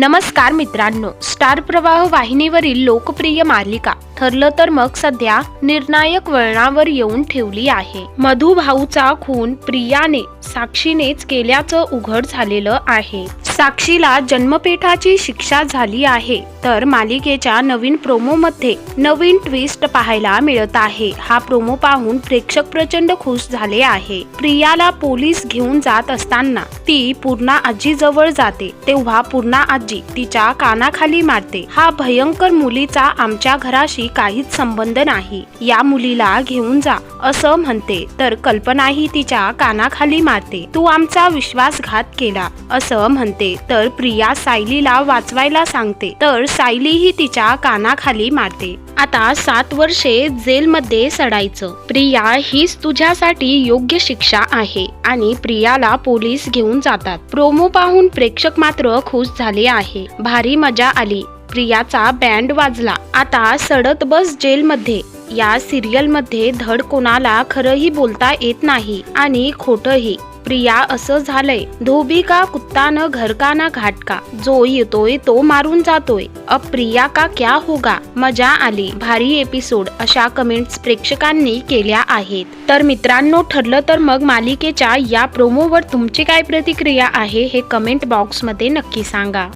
नमस्कार मित्रांनो. स्टार प्रवाह वाहिनीवरील लोकप्रिय मालिका. ठरलं तर मग सध्या निर्णायक वळणावर येऊन ठेवली आहे. मधु भाऊचा खून प्रियाने साक्षीनेच केल्याचं उघड झालेलं आहे. साक्षीला जन्मपेठाची शिक्षा झाली आहे तर मालिकेच्या नवीन प्रोमोमध्ये नवीन ट्विस्ट पाहायला मिळत आहे. हा प्रोमो पाहून प्रेक्षक प्रचंड खुश झाले आहे. प्रियाला पोलीस घेऊन जात असताना ती पूर्णा आजीजवळ जाते तेव्हा पूर्णा आजी तिच्या कानाखाली मारते. हा भयंकर मुलीचा आमच्या घराशी काहीच संबंध नाही. या मुलीला घेऊन जा असं म्हणते तर कल्पनाही तिच्या कानाखाली मारते. तू आमचा विश्वासघात केला असं म्हणते तर प्रिया सायलीला वाचवायला सांगते. तर सायलीही तिच्या कानाखाली मारते. आता सात वर्षे जेलमध्ये सडायचं. प्रिया हीच तुझ्यासाठी योग्य शिक्षा आहे आणि प्रियाला पोलीस घेऊन जातात. प्रोमो पाहून प्रेक्षक मात्र खुश झाले आहे. भारी मजा आली. प्रियाचा बँड वाजला. आता सडत बस जेलमध्ये. या सिरियलमध्ये धड कोणाला खरंही बोलता येत नाही आणि खोटंही. प्रिया असं झालंय. धोबी का कुत्ता न घर का ना घाट का जो येतोय तो मारून जातोय. अब प्रिया का क्या होगा? मजा आली. भारी एपिसोड अशा कमेंट्स प्रेक्षकांनी केल्या आहेत. तर मित्रांनो ठरलं तर मग मालिकेच्या या प्रोमोवर तुमची काय प्रतिक्रिया आहे हे कमेंट बॉक्समध्ये नक्की सांगा.